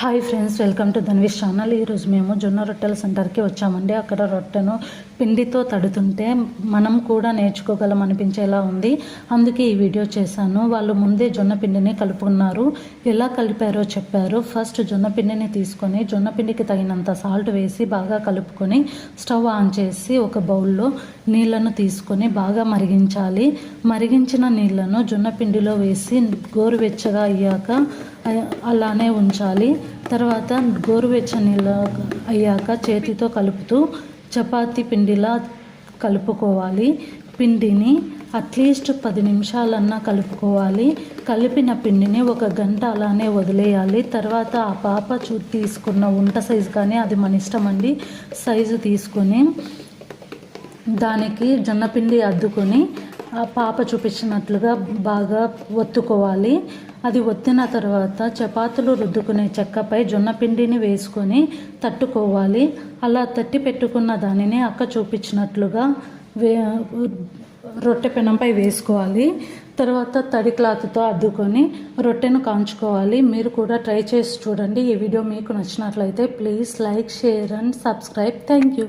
Hi friends welcome to Dhanvish channel ఈరోజు మేము జొన్న రొట్టెల సెంటర్కి వచ్చామండి. అక్కడ రొట్టెను పిండితో తడుతుంటే మనం కూడా నేర్చుకోగలం అనిపించేలా ఉంది. అందుకే ఈ వీడియో చేశాను. వాళ్ళు ముందే జొన్న పిండిని కలుపుకున్నారు. ఎలా కలిపారో చెప్పారు. ఫస్ట్ జొన్న పిండిని తీసుకొని జొన్న పిండికి తగినంత సాల్ట్ వేసి బాగా కలుపుకొని స్టవ్ ఆన్ చేసి ఒక బౌల్లో నీళ్ళను తీసుకొని బాగా మరిగించాలి. మరిగించిన నీళ్ళను జొన్న పిండిలో వేసి గోరువెచ్చగా అయ్యాక అలానే ఉంచాలి. తర్వాత గోరువెచ్చ అయ్యాక చేతితో కలుపుతూ చపాతీ పిండిలా కలుపుకోవాలి. పిండిని అట్లీస్ట్ పది నిమిషాలన్నా కలుపుకోవాలి. కలిపిన పిండిని ఒక గంట అలానే వదిలేయాలి. తర్వాత ఆ పాప చూ తీసుకున్న వంట సైజు కానీ అది మన ఇష్టం అండి. సైజు తీసుకొని దానికి జొన్నపిండి అద్దుకొని ఆ పాప చూపించినట్లుగా బాగా ఒత్తుకోవాలి. అది ఒత్తిన తర్వాత చపాతీలు రుద్దుకునే చెక్కపై జొన్నపిండిని వేసుకొని తట్టుకోవాలి. అలా తట్టి పెట్టుకున్న దానిని అక్క చూపించినట్లుగా వే రొట్టె పెనంపై వేసుకోవాలి. తర్వాత తడి క్లాత్తో అద్దుకొని రొట్టెను కాంచుకోవాలి. మీరు కూడా ట్రై చేసి చూడండి. ఈ వీడియో మీకు నచ్చినట్లయితే please like share and subscribe. Thank you.